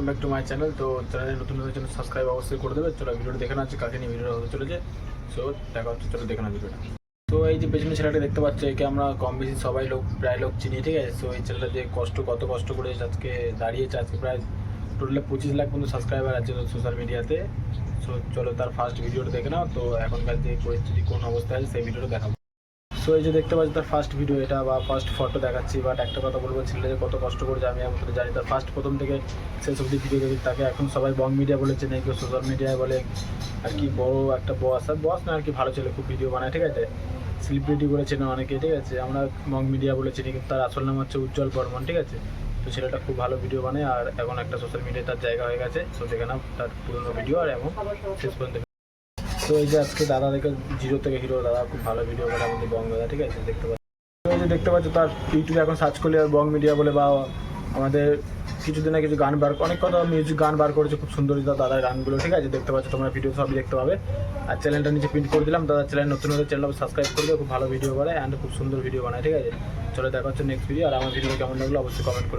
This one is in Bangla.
Welcome back to my channel তো চ্যানেলে নতুন নতুন চ্যানেল সাবস্ক্রাইব অবশ্যই করে দেবে। চলো ভিডিওটা দেখে না কাকে নিয়ে ভিডিওটা হতে চলেছে। সো দেখা হচ্ছে, চলো, দেখে না ভিডিওটা তো এই যে পেছনে ছেলেটা দেখতে পাচ্ছ, একে আমরা কম বেশি সবাই লোক, প্রায় লোক চিনি, ঠিক আছে? সো এই ছেলেটা যে কষ্ট, কত কষ্ট করে আজকে দাঁড়িয়েছে, আজকে প্রায় টোটালে পঁচিশ লাখ পর্যন্ত সাবস্ক্রাইবার আছে সোশ্যাল মিডিয়াতে সো চলো, তার ফার্স্ট ভিডিওটা দেখে নাও। তো এখনকার যে পরিস্থিতি, কোন অবস্থায় আছে, সেই ভিডিওটা দেখাবো। সো এই যে দেখতে পাচ্ছি, তার ফার্স্ট ভিডিও এটা বা ফার্স্ট ফটো দেখাচ্ছি বাট একটা কথা বলব ছেলে যে কত কষ্ট করেছে আমি এখন তো জানি, তার ফার্স্ট প্রথম থেকে শেষ অব্দি ভিডিও দেখি, তাকে এখন সবাই বং মিডিয়া বলেছে নাকি কেউ সোশ্যাল মিডিয়ায় বলে, আর কি বড় একটা বস আর বস না, আর কি ভালো ছেলে, খুব ভিডিও বানায়, ঠিক আছে? সেলিব্রিটি বলেছে না অনেকে, ঠিক আছে? আমরা মং মিডিয়া বলেছি কিন্তু তার আসল নাম হচ্ছে উজ্জ্বল বর্মন, ঠিক আছে? তো ছেলেটা খুব ভালো ভিডিও বানায়, আর এখন একটা সোশ্যাল মিডিয়ায় তার জায়গা হয়ে গেছে তো দেখে নাও তার পুরোনো ভিডিও আর এবং শেষ পর্যন্ত তো এই যে আজকে দাদা দেখে জিরো থেকে হিরো দাদা, খুব ভালো ভিডিও করে আমাদের বং দাদা, ঠিক আছে? দেখতে পাচ্ছি? যে দেখতে পাচ্ছ, তার ইউটিউবে এখন সার্চ করলে বং মিডিয়া বলে বা আমাদের কিছুদিন আগে কিছু গান বার, অনেক কথা মিউজিক গান বার করেছে, খুব সুন্দর দাদার গানগুলো, ঠিক আছে? দেখতে পাচ্ছ, তোমরা ভিডিও সবই দেখতে পাবে। আর চ্যানেলটা নিচে প্রিন্ট করে দিলাম, দাদা চ্যানেল নতুন নতুন চ্যানেল সাবস্ক্রাইব করবে খুব ভালো ভিডিও করে অ্যান্ড খুব সুন্দর ভিডিও বানায়, ঠিক আছে? চলো দেখা হচ্ছে নেক্সট ভিডিও আর আমার ভিডিও কেমন লাগল অবশ্যই কমেন্ট করে